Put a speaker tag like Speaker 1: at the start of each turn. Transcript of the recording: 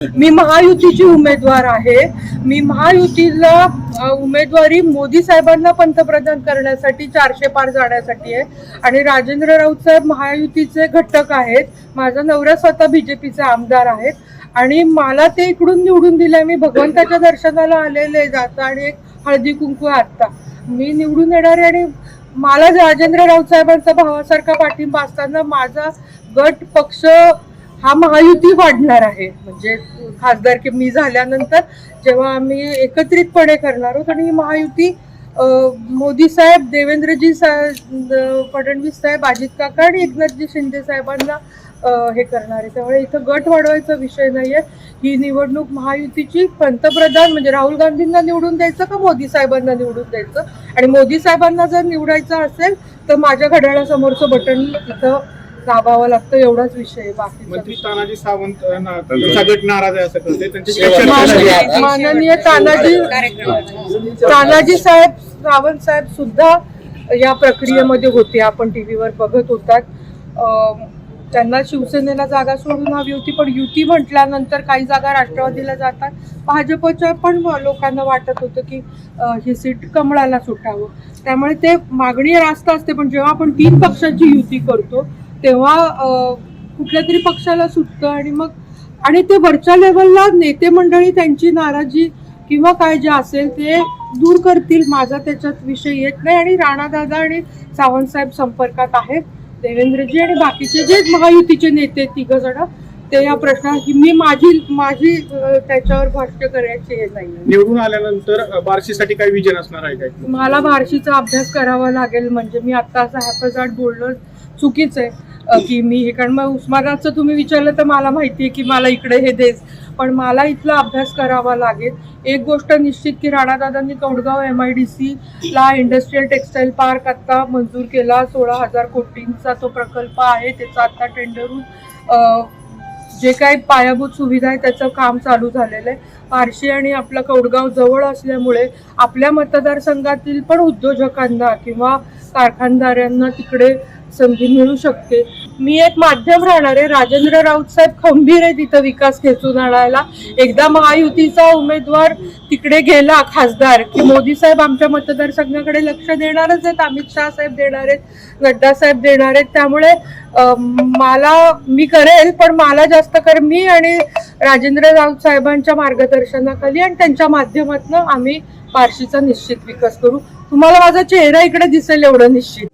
Speaker 1: मी महायुतीची उमेदवार आहे. मी महायुतीला उमेदवारी मोदी साहेबांना पंतप्रधान करण्यासाठी चारशे पार जाण्यासाठी आहे. आणि राजेंद्र राऊत साहेब महायुतीचे घटक आहेत. माझा नवरा स्वतः बीजेपीचे आमदार आहेत. आणि मला ते इकडून निवडून दिलंय मी भगवंताच्या दर्शनाला आलेले जाता आणि एक हळदी कुंकू आत्ता मी निवडून येणार आहे आणि मला राजेंद्र राऊत साहेबांचा भावासारखा पाठिंबा असताना माझा गट पक्ष हा महायुती वाढणार आहे. म्हणजे खासदार की मी झाल्यानंतर जेव्हा आम्ही एकत्रितपणे करणार आहोत आणि ही महायुती मोदी साहेब देवेंद्रजी साहेब फडणवीस साहेब अजित काका आणि एकनाथजी शिंदे साहेबांना हे करणार आहे. त्यामुळे इथं गट वाढवायचा विषय नाहीये. ही निवडणूक महायुतीची पंतप्रधान म्हणजे राहुल गांधींना निवडून द्यायचं का मोदी साहेबांना निवडून द्यायचं? आणि मोदी साहेबांना जर निवडायचं असेल तर माझ्या घड्याळासमोरचं बटन इथं दाबावं लागतं एवढाच विषय
Speaker 2: मंत्री
Speaker 1: बाकी
Speaker 2: तानाजी सावंत अ, ना- त्यांचा गट नाराज आहे असं कळतंय त्यांची
Speaker 3: शेवटचा
Speaker 2: चर्चा
Speaker 3: माननीय-
Speaker 1: तानाजी तानाजी साहेब सावंत साहेब सुद्धा या प्रक्रियेमध्ये होते. आपण टीव्हीवर बघत होतात. अं, त्यांना शिवसेनेला जागा सोडून हवी होती पण युती म्हटल्यानंतर काही जागा राष्ट्रवादीला जातात. भाजपच्या पण लोकांना वाटत होतं की अं, ही सीट कमळाला सुटावं. त्यामुळे ते मागणी रास्त असते पण जेव्हा आपण तीन पक्षांची युती करतो तेव्हा कुठल्या तरी पक्षाला सुटतं आणि मग आणि ते वरच्या लेवलला नेते मंडळी त्यांची नाराजी किंवा काय जे असेल ते दूर करतील. माझा त्याच्यात विषय येत नाही आणि राणादादा आणि सावंत साहेब संपर्कात आहेत. देवेंद्रजी आणि बाकीचे जे महायुतीचे नेते तिघ जण ते या प्रश्नात मी माझी माझी त्याच्यावर भाष्य करायचे हे नाही
Speaker 2: निवडून आल्यानंतर बार्शीसाठी काही विजन असणार आहे काय
Speaker 1: मला बार्शीचा अभ्यास करावा लागेल. म्हणजे मी आता असं हॅपजाट बोलणं चुकीचं आहे. की मी हे कारण मग उस्मानाचं तुम्ही विचारलं तर मला माहिती आहे की मला इकडे हे देस. पण मला इथला अभ्यास करावा लागेल. एक गोष्ट निश्चित की राणादादांनी कौडगाव एम आय डी सीला इंडस्ट्रीयल टेक्स्टाईल पार्क आत्ता मंजूर केला. सोळा हजार कोटींचा तो प्रकल्प आहे. त्याचा आत्ता टेंडरून जे काही पायाभूत सुविधा आहे त्याचं काम चालू झालेलं आहे. पारशी आणि आपलं कौडगाव जवळ असल्यामुळे आपल्या मतदारसंघातील पण उद्योजकांना किंवा कारखानदारांना तिकडे संधी मिळू शकते. मी एक माध्यम राहणार आहे. राजेंद्र राऊत साहेब खंबीर आहे तिथं विकास खेचून आणायला. एकदा महायुतीचा उमेदवार तिकडे गेला खासदार की मोदी साहेब आमच्या मतदारसंघाकडे लक्ष देणारच आहेत. अमित शाह साहेब देणार आहेत. नड्डा साहेब देणार आहेत. त्यामुळे मला मी करेल पण मला जास्त कर मी आणि राजेंद्र राऊत साहेबांच्या मार्गदर्शनाखाली आणि त्यांच्या माध्यमातून आम्ही पारशीचा निश्चित विकास करू. तुम्हाला माझा चेहरा इकडे दिसेल एवढं निश्चित.